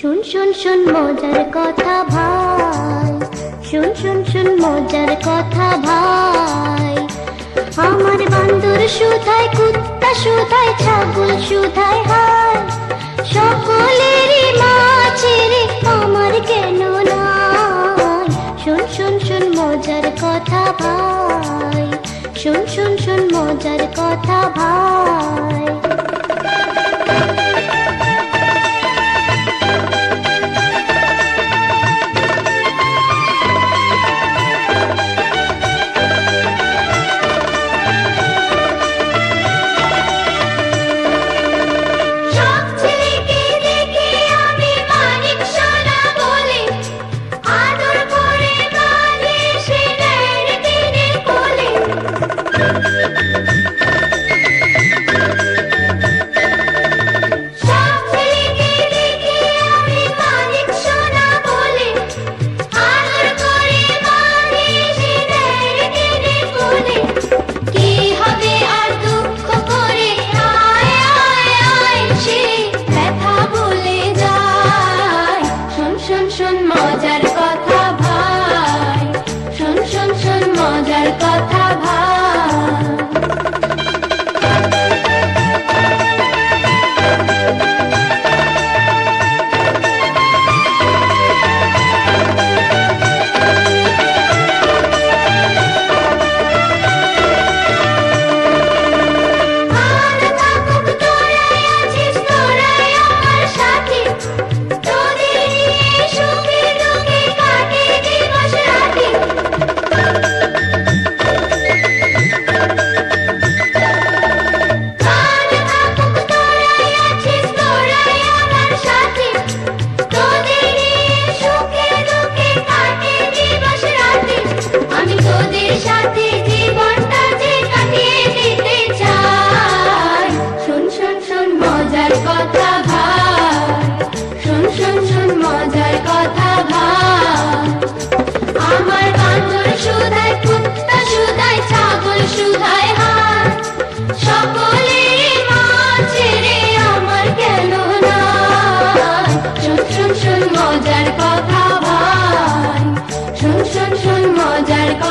শুন শুন শুন মজার কথা ভাই। শুন শুন শুন মজার কথা ভাই। আমার বান্দর সুধায় কুত্তা সুধায় ছাগল সুধায় হাই। সকলেরই মা ছেড়ে আমার কেন নাই? শুন শুন শুন মজার কথা ভাই। শুন শুন শুন মজার কথা ভাই। ভীষণ মজার Go শোন শোন মজার